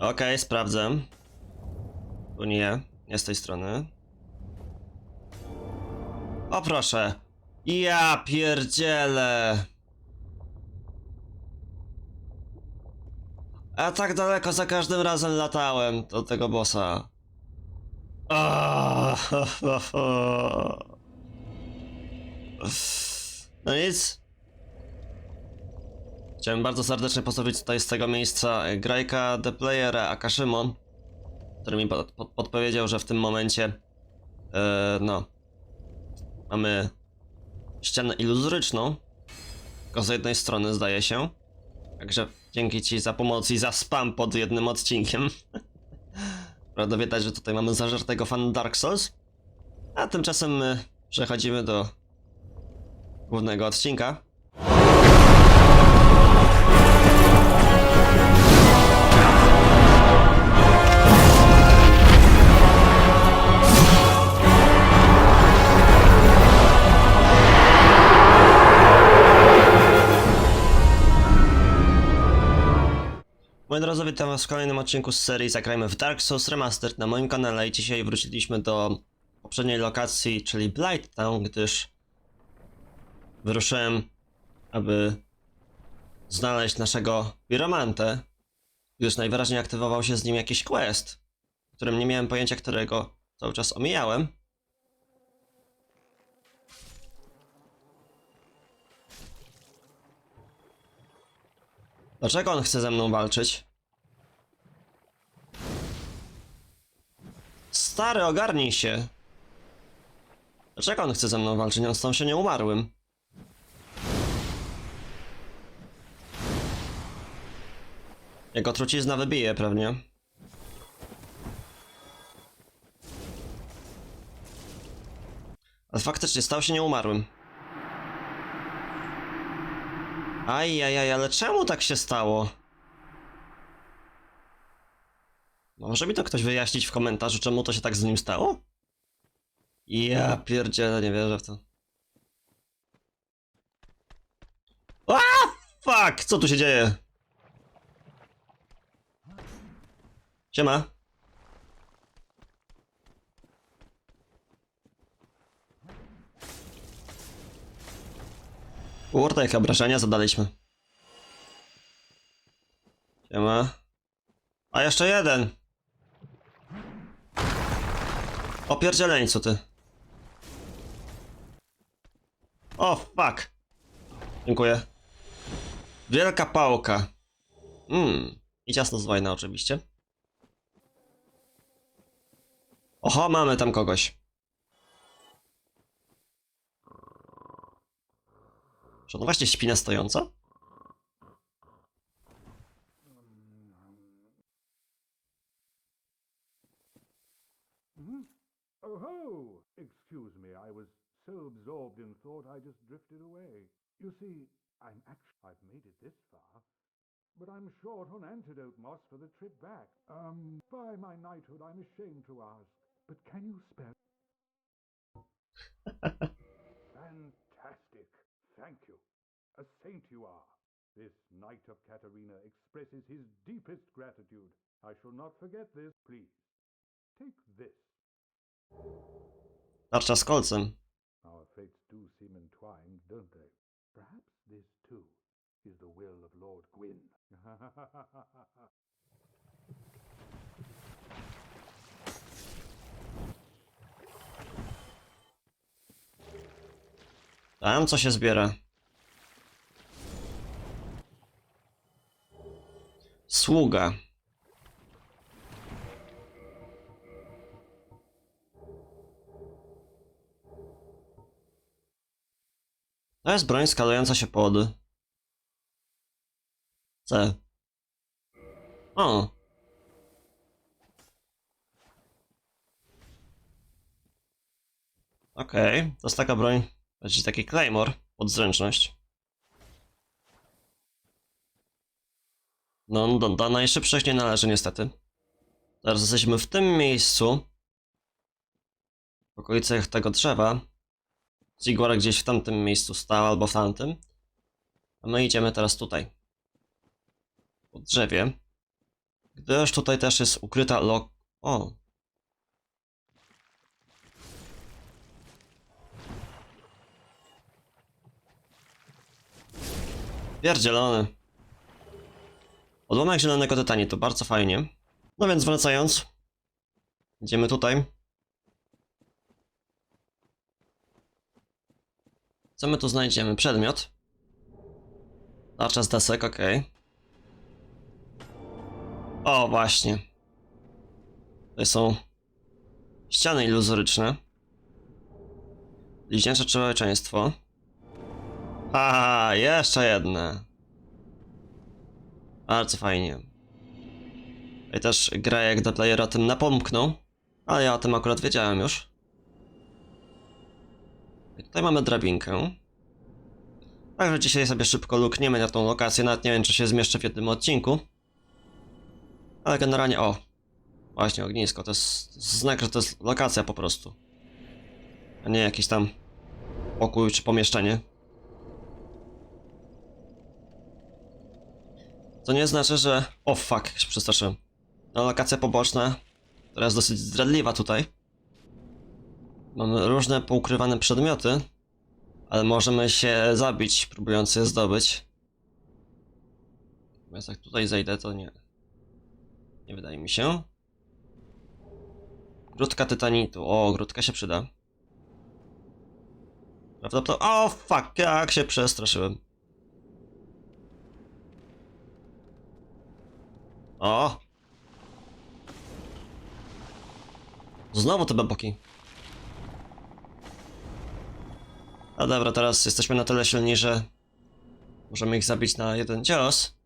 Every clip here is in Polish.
Okej, sprawdzę. Tu nie, nie z tej strony. O proszę. Ja pierdzielę. A tak daleko za każdym razem latałem do tego bossa. Ho. No nic. Chciałem bardzo serdecznie pozdrowić tutaj z tego miejsca Grajka, The Player, Akashimon, który mi pod, pod, podpowiedział, że w tym momencie e, no mamy ścianę iluzoryczną, tylko z jednej strony zdaje się. Także dzięki ci za pomoc i za spam pod jednym odcinkiem. Prawda widać, że tutaj mamy zażartego fan Dark Souls. A tymczasem my przechodzimy do głównego odcinka. Moi drodzy, witam was w kolejnym odcinku z serii Zagrajmy w Dark Souls Remastered na moim kanale i dzisiaj wróciliśmy do poprzedniej lokacji, czyli Blight Town, gdyż wyruszyłem, aby znaleźć naszego piromantę, gdyż najwyraźniej aktywował się z nim jakiś quest, którym nie miałem pojęcia, którego cały czas omijałem. Dlaczego on chce ze mną walczyć? Stary, ogarnij się. Dlaczego on chce ze mną walczyć? On stąd się nie umarłym. Jego trucizna wybije pewnie. Ale faktycznie stał się nieumarłym. Ajajaj, ale czemu tak się stało? Może mi to ktoś wyjaśnić w komentarzu, czemu to się tak z nim stało? Ja pierdzielę, nie wierzę w to. A, fuck! Co tu się dzieje? Siema. Kurde, jakie obrażenia zadaliśmy. Siema. A jeszcze jeden. Opierdzieleńcu ty. O, fuck. Dziękuję. Wielka pałka. Mmm. I ciasno z wojna oczywiście. Oho, mamy tam kogoś. Czy on właśnie śpi na stojąco? Absorbed in thought I just drifted away. You see, I'm actually I've made it this far, but I'm short on antidote moss for the trip back. Um, by my knighthood, I'm ashamed to ask, but can you spare? Fantastic! Thank you. A saint you are. This knight of Katarina expresses his deepest gratitude. I shall not forget this. Please, take this. Tarcza z kolcem. Our fates do seem entwined, don't they? Perhaps this, too, is the will of Lord Gwyn. Tam co się zbiera. Sługa. Jest broń skalująca się pod... C. O. Okej, to jest taka broń, znaczy taki claymore pod zręczność. No, do, do najszybszych nie należy niestety. Teraz jesteśmy w tym miejscu. W okolicach tego drzewa. Zigwar gdzieś w tamtym miejscu stał, albo w tamtym. A my idziemy teraz tutaj. Po drzewie. Gdyż tutaj też jest ukryta lo... O. Pierdzielony. Odłamek zielonego tytanii, to bardzo fajnie. No więc wracając. Idziemy tutaj. Co my tu znajdziemy? Przedmiot. Tarcza desek, okej. O, właśnie. To są ściany iluzoryczne. Bliźniacze człowieczeństwo. Haha, jeszcze jedne. Bardzo fajnie. I też gra jak dla playera tym napomknął, ale ja o tym akurat wiedziałem już. Tutaj mamy drabinkę. Także dzisiaj sobie szybko lukniemy na tą lokację, nawet nie wiem czy się zmieszczę w jednym odcinku. Ale generalnie, o, właśnie ognisko, to jest znak, że to jest lokacja po prostu. A nie jakiś tam pokój czy pomieszczenie. To nie znaczy, że... O fuck, się przestraszyłem. No, lokacja poboczna, która jest dosyć zdradliwa tutaj. Mamy różne poukrywane przedmioty, ale możemy się zabić, próbując je zdobyć. Natomiast jak tutaj zejdę, to nie. Nie wydaje mi się. Grudka tytanitu. O, grudka się przyda. Prawdopodobnie... O, fuck, jak się przestraszyłem. O! Znowu te beboki. A dobra, teraz jesteśmy na tyle silni, że możemy ich zabić na jeden cios.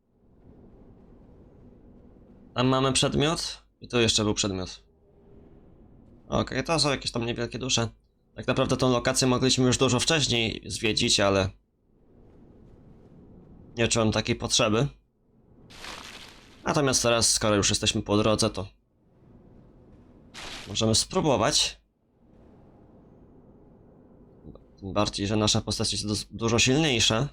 Tam mamy przedmiot i tu jeszcze był przedmiot. Okej, to są jakieś tam niewielkie dusze. Tak naprawdę tą lokację mogliśmy już dużo wcześniej zwiedzić, ale nie czułem takiej potrzeby. Natomiast teraz, skoro już jesteśmy po drodze, to możemy spróbować. Tym bardziej, że nasza postać jest dużo silniejsza.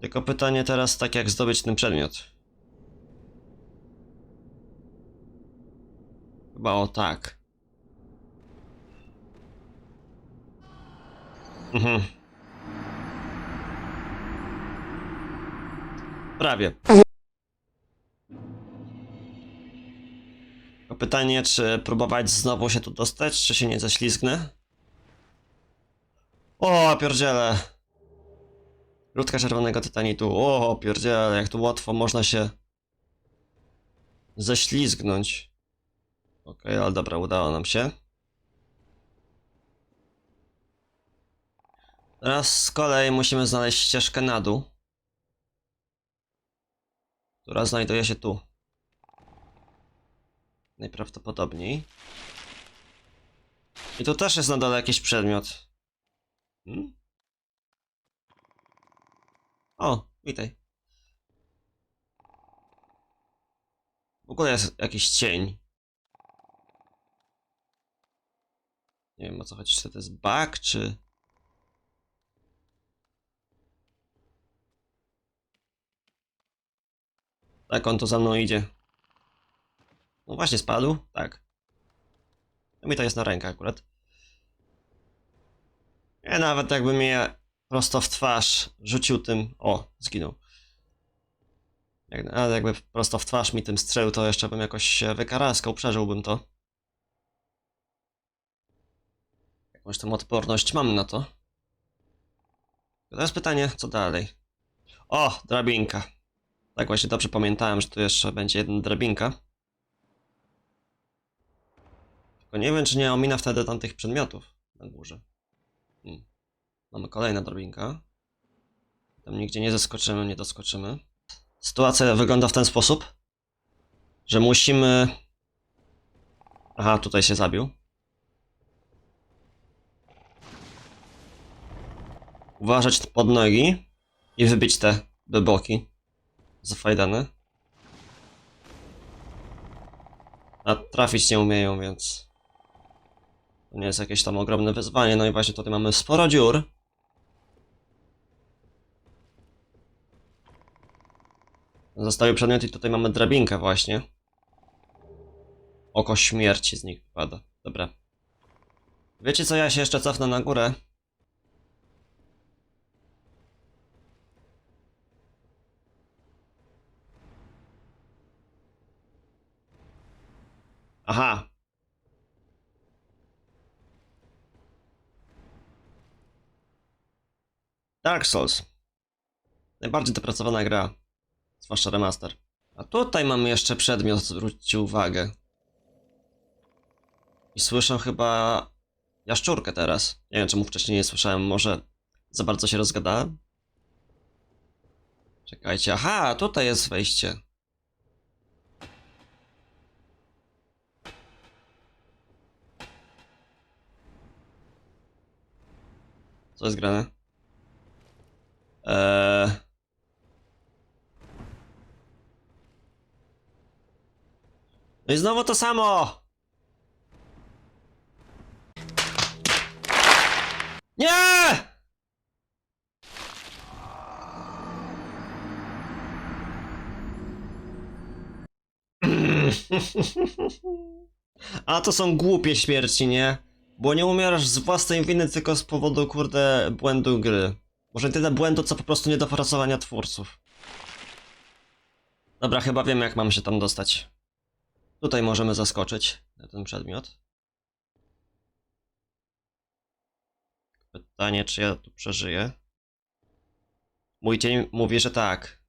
Tylko pytanie teraz, tak jak zdobyć ten przedmiot. Chyba o tak. Mhm. Prawie. Pytanie, czy próbować znowu się tu dostać, czy się nie ześlizgnę? O, pierdziele! Ludka czerwonego tytanitu. O, pierdziele, jak tu łatwo można się ześlizgnąć. Okej, ale dobra, udało nam się. Teraz z kolei musimy znaleźć ścieżkę na dół, która znajduje się tu. Najprawdopodobniej. I tu też jest na dole jakiś przedmiot. Hmm? O, witaj. W ogóle jest jakiś cień. Nie wiem o co chodzi, czy to jest bug, czy... Tak, on tu za mną idzie. No właśnie spadł, tak. No mi to jest na rękę akurat. Nie, nawet jakby mnie prosto w twarz rzucił tym... O, zginął. Jak, ale jakby prosto w twarz mi tym strzelił, to jeszcze bym jakoś się wykaraskał, przeżyłbym to. Jakąś tam odporność mam na to. Teraz pytanie, co dalej? O, drabinka. Tak właśnie dobrze pamiętałem, że tu jeszcze będzie jedna drabinka. Nie wiem, czy nie omina wtedy tamtych przedmiotów na górze. Hmm. Mamy kolejna drabinka. Tam nigdzie nie zeskoczymy, nie doskoczymy. Sytuacja wygląda w ten sposób, że musimy... Aha, tutaj się zabił. Uważać pod nogi i wybić te beboki zafajdane. A trafić nie umieją, więc to nie jest jakieś tam ogromne wyzwanie. No i właśnie tutaj mamy sporo dziur. Zostały przedmiot i tutaj mamy drabinkę właśnie. Oko śmierci z nich wypada. Dobra. Wiecie co, ja się jeszcze cofnę na górę. Aha. Dark Souls. Najbardziej dopracowana gra. Zwłaszcza remaster. A tutaj mamy jeszcze przedmiot, zwróćcie uwagę. I słyszę chyba jaszczurkę teraz. Nie wiem czemu wcześniej nie słyszałem, może za bardzo się rozgadałem? Czekajcie, aha, tutaj jest wejście. Co jest grane? Eee... No i znowu to samo! Nie! A to są głupie śmierci, nie? Bo nie umierasz z własnej winy, tylko z powodu, kurde, błędu gry. Może tyle błędu, co po prostu niedopracowania twórców. Dobra, chyba wiem, jak mam się tam dostać. Tutaj możemy zaskoczyć ten przedmiot. Pytanie, czy ja tu przeżyję? Mój cień mówi, że tak.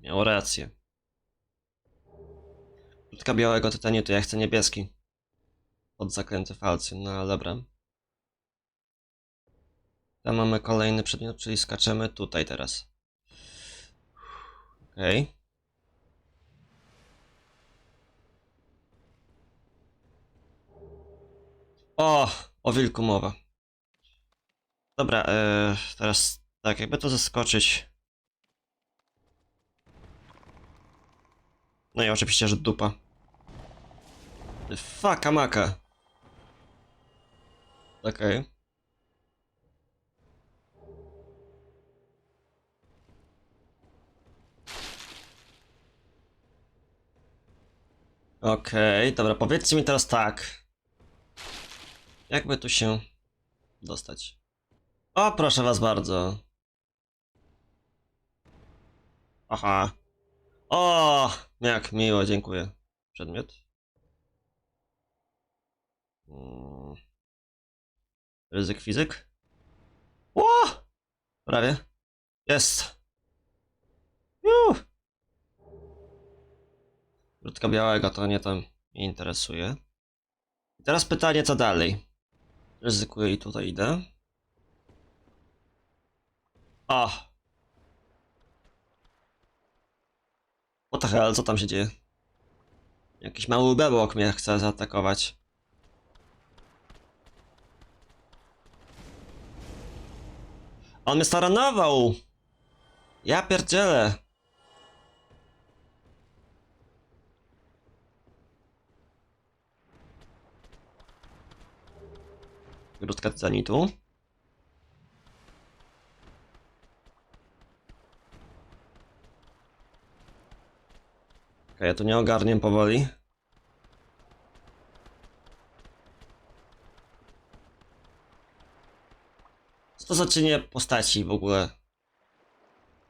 Miał rację. Krótka białego tytaniu, to ja chcę niebieski. Od zakręty falcy, no ale dobra. Tam mamy kolejny przedmiot, czyli skaczemy tutaj teraz. O! O wilku mowa. Dobra, e, teraz tak, jakby to zaskoczyć. No i oczywiście, że dupa. Faka maka. Okej. Okej, dobra, powiedzcie mi teraz tak. Jakby tu się dostać? O, proszę was bardzo. Aha. O, jak miło, dziękuję. Przedmiot. Mm. Ryzyk fizyk. O! Prawie. Jest. Juh. Krótka białego to nie tam mnie interesuje. I teraz pytanie, co dalej? Ryzykuję i tutaj idę. O! What the hell, co tam się dzieje? Jakiś mały bebok mnie chce zaatakować. On mnie staranował! Ja pierdzielę! Krótka tytanitu. Okej, ja tu nie ogarnię powoli. Co to za czynie postaci w ogóle?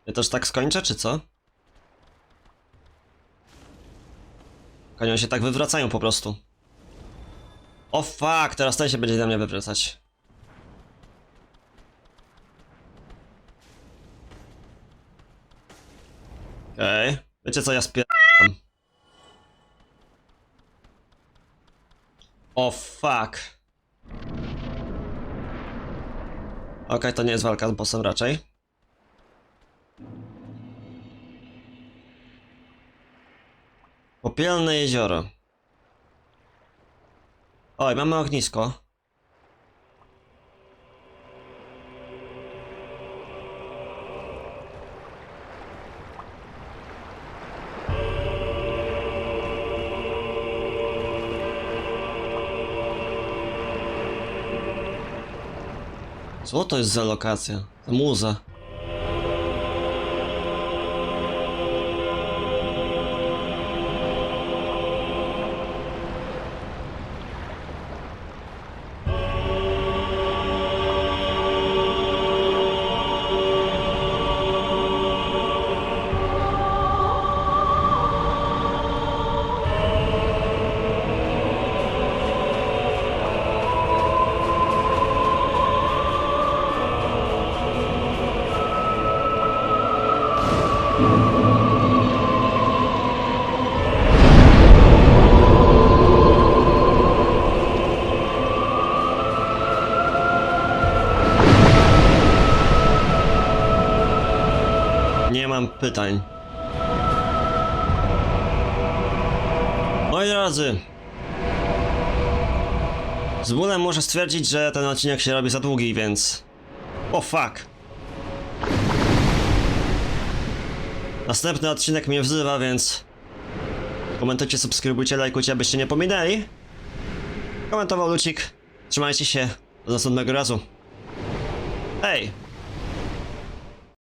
Ja też tak skończę, czy co? Kanią się tak wywracają po prostu. O fuck, teraz ten się będzie na mnie wywracać. Okej. Okay. Wiecie co, ja spieram. O fuck. Okej, to nie jest walka z bossem raczej. Popielne jezioro. Oj, mamy ognisko. Co to jest za lokacja? Ta muza. Nie mam pytań. Moi drodzy, z bólem muszę stwierdzić, że ten odcinek się robi za długi, więc... O fuck! Następny odcinek mnie wzywa, więc... Komentujcie, subskrybujcie, lajkujcie, abyście nie pominęli. Komentował Lucik. Trzymajcie się. Do następnego razu. Hej!